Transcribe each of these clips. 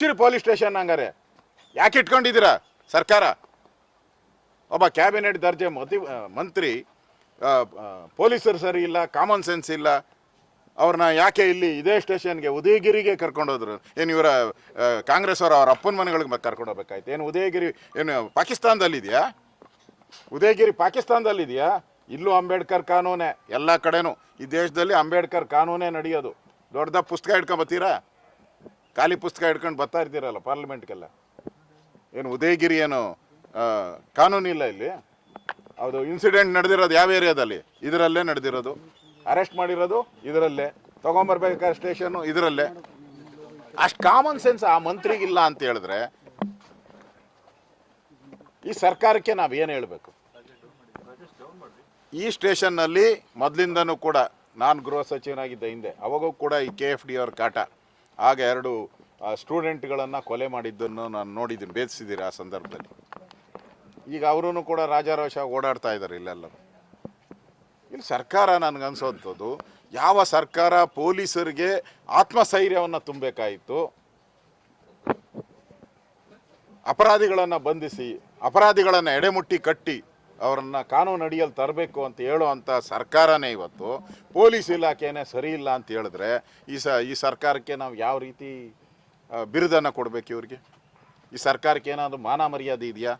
ಚಿರಿ police station ಹಂಗಾರೆ. ಯಾಕೆ ಇಟ್ಕೊಂಡಿದ್ದೀರಾ ಸರ್ಕಾರ? ಒಬ್ಬ ಕ್ಯಾಬಿನೆಟ್ ದರ್ಜೆ ಮತಿ ಮಂತ್ರಿ ಪೊಲೀಸರು ಸರಿ ಇಲ್ಲ, ಕಾಮನ್ ಸೆನ್ಸ್ ಇಲ್ಲ, ಅವ್ರನ್ನ ಯಾಕೆ ಇಲ್ಲಿ ಇದೇ ಸ್ಟೇಷನ್ಗೆ ಉದಯಗಿರಿಗೆ ಕರ್ಕೊಂಡೋದ್ರು ಏನು ಇವರ ಕಾಂಗ್ರೆಸ್ ಅವರು ಅವ್ರ ಅಪ್ಪನ ಮನೆಗಳಿಗೆ ಕರ್ಕೊಂಡು ಹೋಗ್ಬೇಕಾಯ್ತು? ಏನು ಉದಯಗಿರಿ, ಏನು ಪಾಕಿಸ್ತಾನದಲ್ಲಿದೆಯಾ? ಉದಯಗಿರಿ ಪಾಕಿಸ್ತಾನದಲ್ಲಿದೆಯಾ? ಇಲ್ಲೂ ಅಂಬೇಡ್ಕರ್ ಕಾನೂನೇ, ಎಲ್ಲ ಕಡೆನೂ. ಈ ದೇಶದಲ್ಲಿ ಅಂಬೇಡ್ಕರ್ ಕಾನೂನೇ ನಡೆಯೋದು. ದೊಡ್ಡದ ಪುಸ್ತಕ ಹಿಡ್ಕೊಂಬತ್ತೀರಾ ಖಾಲಿ ಪುಸ್ತಕ ಹಿಡ್ಕೊಂಡು ಬರ್ತಾ ಇರ್ತೀರಲ್ಲ ಪಾರ್ಲಿಮೆಂಟ್ಗೆಲ್ಲ? ಏನು ಉದಯಗಿರಿ ಏನು ಕಾನೂನಿಲ್ಲ ಕಾನೂನು ಇಲ್ಲ ಇಲ್ಲಿ? ಅದು ಇನ್ಸಿಡೆಂಟ್ ನಡೆದಿರೋದು ಯಾವ ಏರಿಯಾದಲ್ಲಿ? ಇದರಲ್ಲೇ ನಡೆದಿರೋದು. ಅರೆಸ್ಟ್ ಮಾಡಿರೋದು, ಇದರಲ್ಲೇ. ತೊಗೊಂಬರ್ಬೇಕಾದ್ರೆ ಸ್ಟೇಷನ್ನು, ಇದರಲ್ಲೇ. ಅಷ್ಟು ಕಾಮನ್ ಸೆನ್ಸ್ ಆ ಮಂತ್ರಿಗಿಲ್ಲ ಅಂತ ಹೇಳಿದ್ರೆ ಈ ಸರ್ಕಾರಕ್ಕೆ ನಾವು ಏನು ಹೇಳಬೇಕು? ಈ ಸ್ಟೇಷನ್ನಲ್ಲಿ ಮೊದಲಿಂದನೂ ಕೂಡ ನಾನು ಗೃಹ ಸಚಿವನಾಗಿದ್ದ ಹಿಂದೆ, ಅವಾಗೂ ಕೂಡ ಈ ಕೆ ಎಫ್ ಡಿ ಅವ್ರ ಕಾಟ. ಆಗ ಎರಡು ಸ್ಟೂಡೆಂಟ್ಗಳನ್ನು ಕೊಲೆ ಮಾಡಿದ್ದನ್ನು ನಾನು ನೋಡಿದ್ದೀನಿ, ಭೇದಿಸಿದ್ದೀರಿ ಆ ಸಂದರ್ಭದಲ್ಲಿ. ಈಗ ಅವರೂ ಕೂಡ ರಾಜಾರೋಷ ಓಡಾಡ್ತಾ ಇದ್ದಾರೆ ಇಲ್ಲೆಲ್ಲ ಇಲ್ಲಿ ಸರ್ಕಾರ ನನಗನ್ಸೋಂಥದ್ದು ಯಾವ ಸರ್ಕಾರ ಪೊಲೀಸರಿಗೆ ಆತ್ಮಸ್ಥೈರ್ಯವನ್ನು ತುಂಬಬೇಕಾಯಿತು, ಅಪರಾಧಿಗಳನ್ನು ಬಂಧಿಸಿ, ಅಪರಾಧಿಗಳನ್ನು ಎಡೆಮುಟ್ಟಿ ಕಟ್ಟಿ ಅವರನ್ನು ಕಾನೂನು ಅಡಿಯಲ್ಲಿ ತರಬೇಕು ಅಂತ ಹೇಳುವಂಥ ಸರ್ಕಾರನೇ ಇವತ್ತು, ಪೊಲೀಸ್ ಇಲಾಖೆನೇ ಸರಿ ಇಲ್ಲ ಅಂತ ಹೇಳಿದ್ರೆ ಈ ಸ, ಈ ಸರ್ಕಾರಕ್ಕೆ ನಾವು ಯಾವ ರೀತಿ ಬಿರುದನ್ನು ಕೊಡಬೇಕು ಇವ್ರಿಗೆ? ಈ ಸರ್ಕಾರಕ್ಕೆ ಏನಾದರೂ ಮಾನ ಮರ್ಯಾದೆ ಇದೆಯಾ?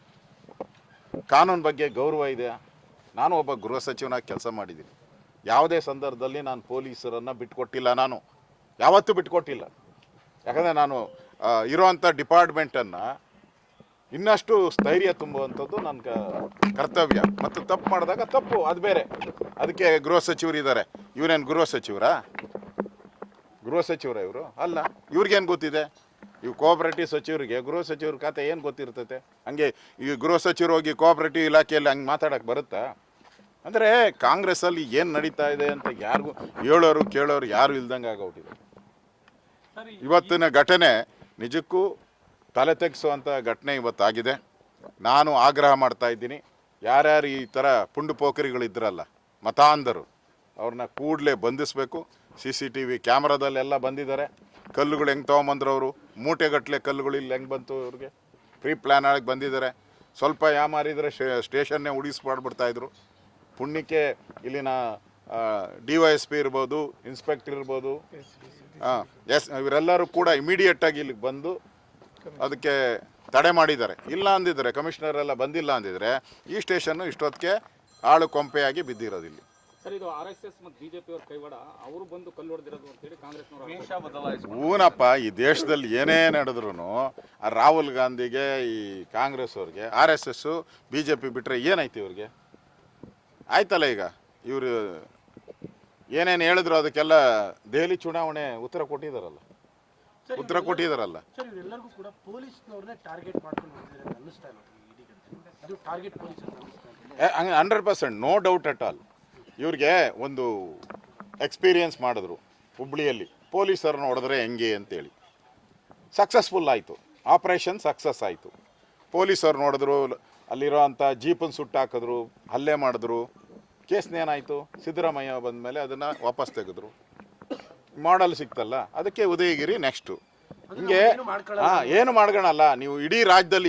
ಕಾನೂನು ಬಗ್ಗೆ ಗೌರವ ಇದೆಯಾ? ನಾನು ಒಬ್ಬ ಗೃಹ ಸಚಿವನಾಗಿ ಕೆಲಸ ಮಾಡಿದ್ದೀನಿ. ಯಾವುದೇ ಸಂದರ್ಭದಲ್ಲಿ ನಾನು ಪೊಲೀಸರನ್ನು ಬಿಟ್ಕೊಟ್ಟಿಲ್ಲ ನಾನು. ಯಾವತ್ತೂ ಬಿಟ್ಕೊಟ್ಟಿಲ್ಲ. ಯಾಕಂದರೆ ನಾನು ಇರೋವಂಥ ಡಿಪಾರ್ಟ್ಮೆಂಟನ್ನು ಇನ್ನಷ್ಟು ಸ್ಥೈರ್ಯ ತುಂಬುವಂಥದ್ದು ನನ್ನ ಕರ್ತವ್ಯ. ಮತ್ತು ತಪ್ಪು ಮಾಡಿದಾಗ ತಪ್ಪು ಅದು ಬೇರೆ. ಅದಕ್ಕೆ ಗೃಹ ಸಚಿವರು ಇದ್ದಾರೆ ಇವರೇನು ಗೃಹ ಸಚಿವರಾ? ಗೃಹ ಸಚಿವರ ಇವರು? ಅಲ್ಲ ಇವ್ರಿಗೇನು ಗೊತ್ತಿದೆ? ಇವು ಕೋಆಪರೇಟಿವ್ ಸಚಿವರಿಗೆ ಗೃಹ ಸಚಿವರ ಖಾತೆ ಏನು ಗೊತ್ತಿರ್ತೈತೆ? ಹಂಗೆ ಈ ಗೃಹ ಸಚಿವರು ಹೋಗಿ ಕೋಆಪರೇಟಿವ್ ಇಲಾಖೆಯಲ್ಲಿ ಹಂಗೆ ಮಾತಾಡಕ್ಕೆ ಬರುತ್ತಾ? ಅಂದರೆ ಕಾಂಗ್ರೆಸ್ಸಲ್ಲಿ ಏನು ನಡೀತಾ ಇದೆ ಅಂತ ಯಾರಿಗೂ ಹೇಳೋರು ಕೇಳೋರು ಯಾರು ಇಲ್ದಂಗೆ ಆಗೋಗ್ಬಿಟ್ಟಿದೆ. ಇವತ್ತಿನ ಘಟನೆ ನಿಜಕ್ಕೂ ತಲೆ ತೆಗೆಸುವಂಥ ಘಟನೆ ಇವತ್ತಾಗಿದೆ. ನಾನು ಆಗ್ರಹ ಮಾಡ್ತಾ ಇದ್ದೀನಿ. ಯಾರ್ಯಾರು ಈ ಥರ ಪುಂಡು ಪೋಖರಿಗಳಿದ್ರಲ್ಲ ಮತಾಂಧರು, ಅವ್ರನ್ನ ಕೂಡಲೇ ಬಂಧಿಸಬೇಕು. ಸಿ ಸಿ ಟಿ ವಿ ಕ್ಯಾಮ್ರಾದಲ್ಲೆಲ್ಲ ಬಂದಿದ್ದಾರೆ. ಕಲ್ಲುಗಳು ಹೆಂಗೆ ತೊಗೊಂಬಂದ್ರು ಅವರು ಮೂಟೆಗಟ್ಟಲೆ ಕಲ್ಲುಗಳು ಇಲ್ಲಿ ಹೆಂಗೆ ಬಂತು ಅವ್ರಿಗೆ? ಪ್ರೀ ಪ್ಲ್ಯಾನ್ ಆಗಿ ಬಂದಿದ್ದಾರೆ. ಸ್ವಲ್ಪ ಯಾಮಾರಿದರೆ ಸ್ಟೇಷನ್ನೇ ಉಳಿಸ್ಪಾಡ್ಬಿಡ್ತಾಯಿದ್ರು ಪುಣ್ಯಕ್ಕೆ ಇಲ್ಲಿನ ಡಿ ವೈ ಎಸ್ ಪಿ ಇರ್ಬೋದು, ಇನ್ಸ್ಪೆಕ್ಟರ್ ಇರ್ಬೋದು ಹಾಂ ಎಸ್, ಇವರೆಲ್ಲರೂ ಕೂಡ ಇಮಿಡಿಯೇಟಾಗಿ ಇಲ್ಲಿಗೆ ಬಂದು ಅದಕ್ಕೆ ತಡೆ ಮಾಡಿದ್ದಾರೆ. ಇಲ್ಲ ಅಂದಿದ್ರೆ ಕಮಿಷನರ್ ಎಲ್ಲ ಬಂದಿಲ್ಲ ಅಂದಿದ್ರೆ ಈ ಸ್ಟೇಷನ್ನು ಇಷ್ಟೊತ್ತಿಗೆ ಆಳು ಕೊಂಪೆಯಾಗಿ ಬಿದ್ದಿರೋದಿಲ್ಲ ಸರ್ ಇದು ಆರ್ ಎಸ್ ಎಸ್ ಮತ್ತು ಬಿಜೆಪಿ ಅವ್ರ ಕೈವಾಡ ಅವರು ಬಂದು ಕಲ್ಲು ಹೊಡೆದಿರೋದು ಅಂತೇಳಿ ಕಾಂಗ್ರೆಸ್ನವರು ಹೂನಪ್ಪ ಈ ದೇಶದಲ್ಲಿ ಏನೇ ನಡೆದ್ರು ಆ ರಾಹುಲ್ ಗಾಂಧಿಗೆ ಈ ಕಾಂಗ್ರೆಸ್ ಅವ್ರಿಗೆ R S S B J P ಬಿಟ್ಟರೆ ಏನೈತಿ ಇವ್ರಿಗೆ? ಆಯ್ತಲ್ಲ ಈಗ? ಇವರು ಏನೇನು ಹೇಳಿದ್ರು ಅದಕ್ಕೆಲ್ಲ ದೆಹಲಿ ಚುನಾವಣೆ ಉತ್ತರ ಕೊಟ್ಟಿದ್ದಾರಲ್ಲ ಉತ್ತರ ಕೊಟ್ಟಿದಾರಲ್ಲ. ಸರ್ ಇವರೆಲ್ಲರಿಗೂ ಕೂಡ ಪೊಲೀಸ್ನವ್ರನ್ನೇ ಟಾರ್ಗೆಟ್ ಮಾಡ್ಕೊಂಡು ಹೋಗ್ತಿದ್ದಾರೆ ಅಂತ ಅನ್ನಿಸ್ತಾ ಇಲ್ಲ ಇಡೀ ಘಟನೆ ಇದು ಟಾರ್ಗೆಟ್ ಪೊಲೀಸ್ ಅಂತ ಅನ್ನಿಸ್ತಾ ಇಲ್ಲ ಹಂಗೆ hundred percent no doubt at all ಇವ್ರಿಗೆ ಒಂದು ಎಕ್ಸ್ಪೀರಿಯನ್ಸ್ ಮಾಡಿದ್ರು ಹುಬ್ಳಿಯಲ್ಲಿ. ಪೊಲೀಸರನ್ನ ನೋಡಿದ್ರೆ ಹೆಂಗೆ ಅಂತೇಳಿ. ಸಕ್ಸಸ್ಫುಲ್ ಆಯಿತು. ಆಪ್ರೇಷನ್ ಸಕ್ಸಸ್ ಆಯಿತು. ಪೊಲೀಸರು ನೋಡಿದ್ರು ಅಲ್ಲಿರೋ ಅಂಥ ಜೀಪನ್ನು ಸುಟ್ಟಾಕಿದ್ರು ಹಲ್ಲೆ ಮಾಡಿದ್ರು. ಕೇಸ್ನೇನಾಯಿತು ಸಿದ್ದರಾಮಯ್ಯ ಬಂದ ಮೇಲೆ ಅದನ್ನು ವಾಪಸ್ ತೆಗೆದ್ರು. ಮಾಡಲ್ ಸಿಕ್ತಲ್ಲ ಅದಕ್ಕೆ ಉದಯಗಿರಿ ನೆಕ್ಸ್ಟು ಹಿಂಗೆ ಹಾಂ ಏನು ಮಾಡ್ಕೊಳಲ್ಲ ನೀವು ಇಡೀ ರಾಜ್ಯದಲ್ಲಿ